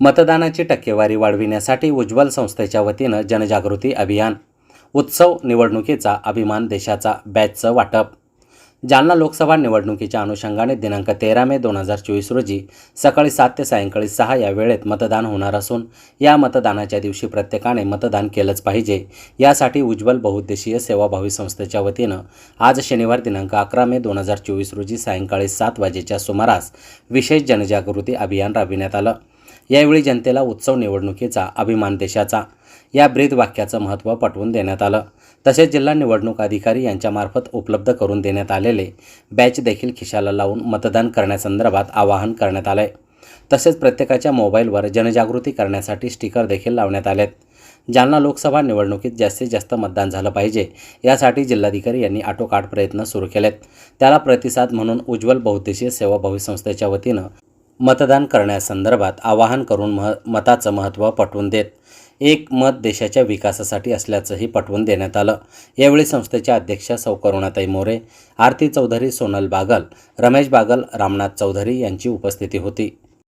मतदानाची टक्केवारी वाढविण्यासाठी उज्ज्वल संस्थेच्या वतीनं जनजागृती अभियान उत्सव निवडणुकीचा अभिमान देशाचा बॅचचं वाटप. जालना लोकसभा निवडणुकीच्या अनुषंगाने दिनांक तेरा मे दोन हजार चोवीस रोजी सकाळी सात ते सायंकाळी सहा या वेळेत मतदान होणार असून या मतदानाच्या दिवशी प्रत्येकाने मतदान केलंच पाहिजे. यासाठी उज्ज्वल बहुउद्देशीय सेवाभावी संस्थेच्या वतीनं आज शनिवार दिनांक अकरा मे दोन हजार चोवीस रोजी सायंकाळी सात वाजेच्या सुमारास विशेष जनजागृती अभियान राबविण्यात आलं. यावेळी जनतेला उत्सव निवडणुकीचा अभिमान देशाचा. या ब्रीद वाक्याचं महत्त्व पटवून देण्यात आलं. तसेच जिल्हा निवडणूक अधिकारी यांच्यामार्फत उपलब्ध करून देण्यात आलेले बॅच देखील खिशाला लावून मतदान करण्यासंदर्भात आवाहन करण्यात आलंय. तसेच प्रत्येकाच्या मोबाईलवर जनजागृती करण्यासाठी स्टिकर देखील लावण्यात आलेत. जालना लोकसभा निवडणुकीत जास्तीत जास्त मतदान झालं पाहिजे यासाठी जिल्हाधिकारी यांनी आटोकाट प्रयत्न सुरू केलेत. त्याला प्रतिसाद म्हणून उज्ज्वल बहुद्देशीय सेवाभावी संस्थेच्या वतीनं मतदान करण्यासंदर्भात आवाहन करून मह मताचं महत्त्व पटवून देत. एक मत देशाच्या विकासासाठी असल्याचंही पटवून देण्यात आलं. यावेळी संस्थेच्या अध्यक्षा सौ. करुणाताई मोरे आरती चौधरी सोनल बागल रमेश बागल रामनाथ चौधरी यांची उपस्थिती होती.